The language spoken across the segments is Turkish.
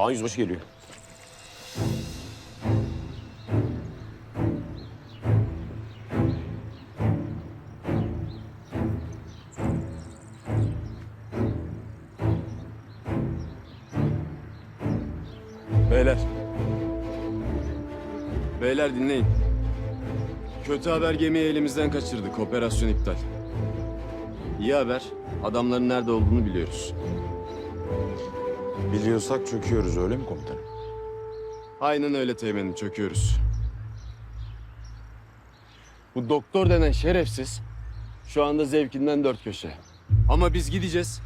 Kaan Yüzbaşı geliyor. Beyler. Beyler dinleyin. Kötü haber gemiyi elimizden kaçırdık. Operasyon iptal. İyi haber. Adamların nerede olduğunu biliyoruz. Biliyorsak çöküyoruz öyle mi komutanım? Aynen öyle teğmenim çöküyoruz. Bu doktor denen şerefsiz şu anda zevkinden dört köşe. Ama biz gideceğiz.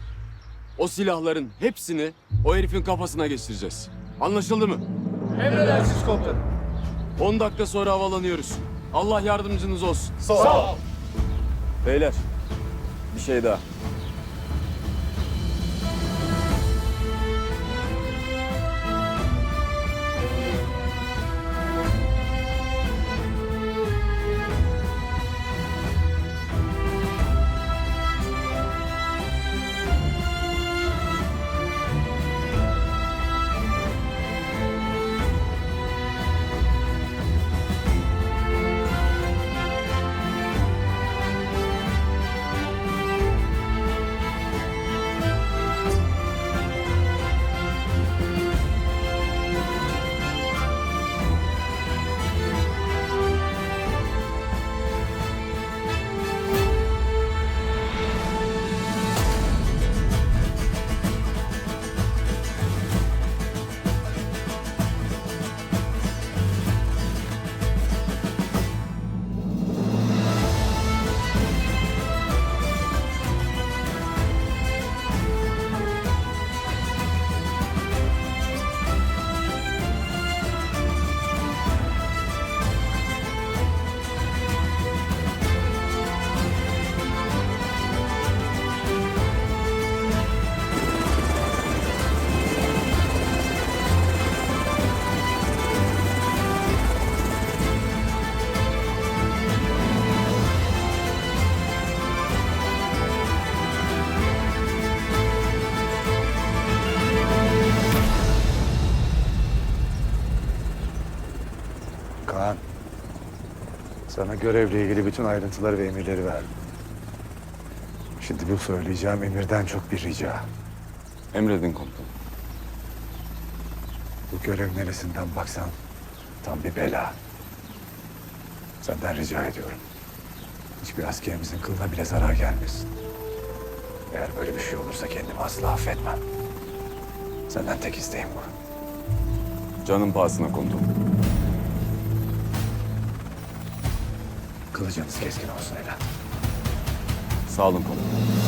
O silahların hepsini o herifin kafasına geçireceğiz. Anlaşıldı mı? Emredersiniz komutanım. 10 dakika sonra havalanıyoruz. Allah yardımcınız olsun. Sağ ol. Beyler bir şey daha. Sana görevle ilgili bütün ayrıntıları ve emirleri verdim. Şimdi bu söyleyeceğim emirden çok bir rica. Emredin komutanım. Bu görev neresinden baksan tam bir bela. Senden rica ediyorum. Hiçbir askerimizin kılına bile zarar gelmesin. Eğer böyle bir şey olursa kendimi asla affetmem. Senden tek isteğim bu. Canın pahasına komutanım. Kılıcınız keskin olsun Ela. Sağ olun komutanım.